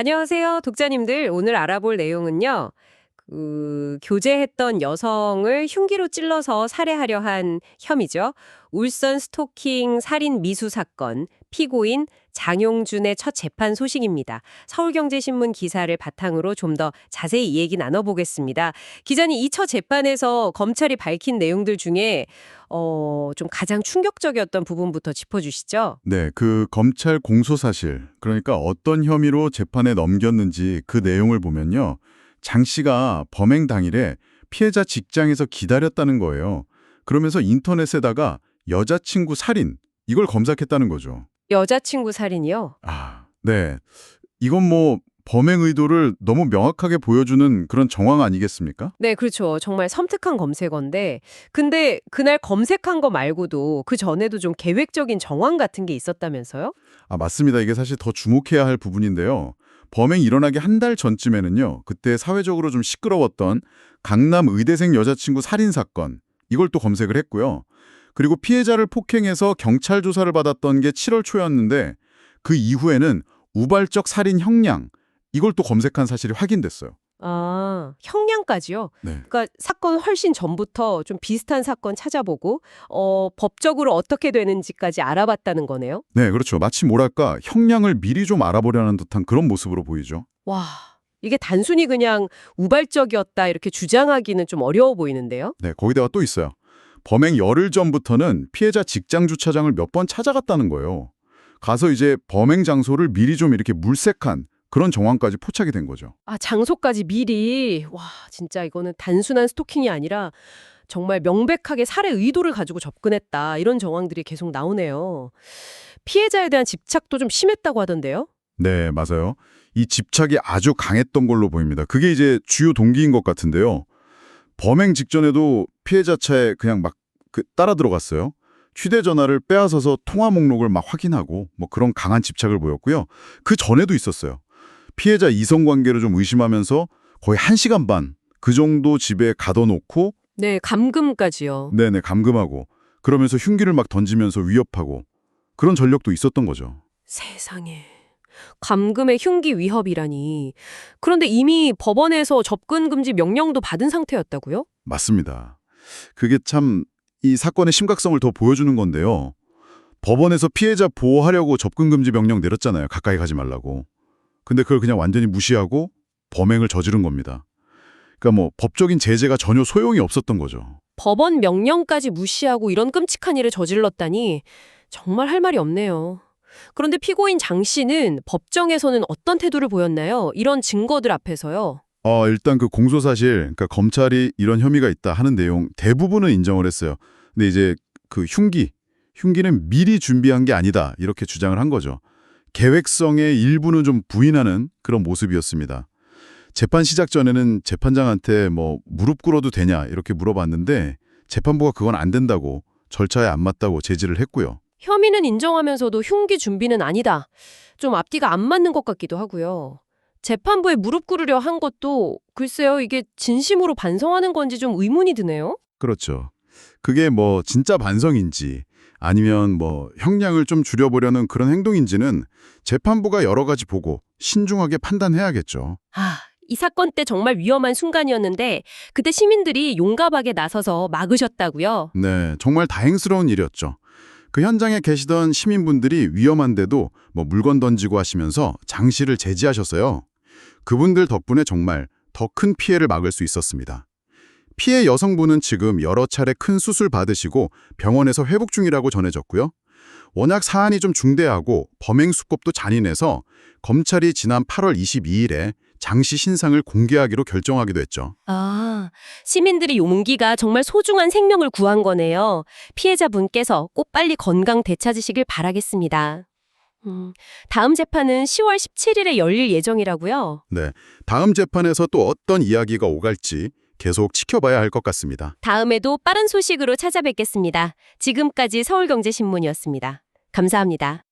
안녕하세요, 독자님들. 오늘 알아볼 내용은요. 그 교제했던 여성을 흉기로 찔러서 살해하려 한 혐의죠. 울산 스토킹 살인 미수 사건 피고인 장용준의 첫 재판 소식입니다. 서울경제신문 기사를 바탕으로 좀 더 자세히 이 얘기 나눠보겠습니다. 기자님 이 첫 재판에서 검찰이 밝힌 내용들 중에 어, 좀 가장 충격적이었던 부분부터 짚어주시죠. 네, 그 검찰 공소 사실, 그러니까 어떤 혐의로 재판에 넘겼는지 그 내용을 보면요. 장 씨가 범행 당일에 피해자 직장에서 기다렸다는 거예요. 그러면서 인터넷에다가 여자친구 살인, 이걸 검색했다는 거죠. 여자친구 살인이요? 아, 네. 이건 뭐 범행 의도를 너무 명확하게 보여주는 그런 정황 아니겠습니까? 네, 그렇죠. 정말 섬뜩한 검색어인데, 근데 그날 검색한 거 말고도 그 전에도 좀 계획적인 정황 같은 게 있었다면서요? 아, 맞습니다. 이게 사실 더 주목해야 할 부분인데요. 범행이 일어나기 한 달 전쯤에는요. 그때 사회적으로 좀 시끄러웠던 강남 의대생 여자친구 살인 사건 이걸 또 검색을 했고요. 그리고 피해자를 폭행해서 경찰 조사를 받았던 게 7월 초였는데 그 이후에는 우발적 살인 형량 이걸 또 검색한 사실이 확인됐어요. 아, 형량까지요? 네. 그러니까 사건 훨씬 전부터 좀 비슷한 사건 찾아보고, 어, 법적으로 어떻게 되는지까지 알아봤다는 거네요? 네, 그렇죠. 마치 뭐랄까 형량을 미리 좀 알아보려는 듯한 그런 모습으로 보이죠. 와, 이게 단순히 그냥 우발적이었다 이렇게 주장하기는 좀 어려워 보이는데요? 네, 거기다가 또 있어요. 범행 열흘 전부터는 피해자 직장 주차장을 몇 번 찾아갔다는 거예요. 가서 이제 범행 장소를 미리 좀 이렇게 물색한 그런 정황까지 포착이 된 거죠. 아, 장소까지 미리. 와, 진짜 이거는 단순한 스토킹이 아니라 정말 명백하게 살해 의도를 가지고 접근했다. 이런 정황들이 계속 나오네요. 피해자에 대한 집착도 좀 심했다고 하던데요? 네, 맞아요. 이 집착이 아주 강했던 걸로 보입니다. 그게 이제 주요 동기인 것 같은데요. 범행 직전에도 피해자 차에 그냥 막 그 따라 들어갔어요. 휴대전화를 빼앗아서 통화 목록을 막 확인하고 뭐 그런 강한 집착을 보였고요. 그 전에도 있었어요. 피해자 이성관계를 좀 의심하면서 거의 한시간 반 그 정도 집에 가둬놓고 네, 감금까지요. 네네 감금하고 그러면서 흉기를 막 던지면서 위협하고 그런 전력도 있었던 거죠. 세상에. 감금의 흉기 위협이라니. 그런데 이미 법원에서 접근 금지 명령도 받은 상태였다고요? 맞습니다. 그게 참 이 사건의 심각성을 더 보여주는 건데요. 법원에서 피해자 보호하려고 접근 금지 명령 내렸잖아요. 가까이 가지 말라고. 근데 그걸 그냥 완전히 무시하고 범행을 저지른 겁니다. 그러니까 뭐 법적인 제재가 전혀 소용이 없었던 거죠. 법원 명령까지 무시하고 이런 끔찍한 일을 저질렀다니 정말 할 말이 없네요. 그런데 피고인 장 씨는 법정에서는 어떤 태도를 보였나요? 이런 증거들 앞에서요. 어, 일단 그 공소 사실, 그러니까 검찰이 이런 혐의가 있다 하는 내용 대부분은 인정을 했어요. 근데 이제 그 흉기, 흉기는 미리 준비한 게 아니다 이렇게 주장을 한 거죠. 계획성의 일부는 좀 부인하는 그런 모습이었습니다. 재판 시작 전에는 재판장한테 뭐 무릎 꿇어도 되냐 이렇게 물어봤는데 재판부가 그건 안 된다고 절차에 안 맞다고 제지를 했고요. 혐의는 인정하면서도 흉기 준비는 아니다. 좀 앞뒤가 안 맞는 것 같기도 하고요. 재판부에 무릎 꿇으려 한 것도 글쎄요, 이게 진심으로 반성하는 건지 좀 의문이 드네요. 그렇죠. 그게 뭐 진짜 반성인지 아니면 뭐 형량을 좀 줄여보려는 그런 행동인지는 재판부가 여러 가지 보고 신중하게 판단해야겠죠. 아, 이 사건 때 정말 위험한 순간이었는데 그때 시민들이 용감하게 나서서 막으셨다고요. 네, 정말 다행스러운 일이었죠. 그 현장에 계시던 시민분들이 위험한데도 뭐 물건 던지고 하시면서 장씨를 제지하셨어요. 그분들 덕분에 정말 더 큰 피해를 막을 수 있었습니다. 피해 여성분은 지금 여러 차례 큰 수술 받으시고 병원에서 회복 중이라고 전해졌고요. 워낙 사안이 좀 중대하고 범행 수법도 잔인해서 검찰이 지난 8월 22일에 장씨 신상을 공개하기로 결정하기도 했죠. 아, 시민들이 용기가 정말 소중한 생명을 구한 거네요. 피해자분께서 꼭 빨리 건강 되찾으시길 바라겠습니다. 음, 다음 재판은 10월 17일에 열릴 예정이라고요. 네, 다음 재판에서 또 어떤 이야기가 오갈지 계속 지켜봐야 할 것 같습니다. 다음에도 빠른 소식으로 찾아뵙겠습니다. 지금까지 서울경제신문이었습니다. 감사합니다.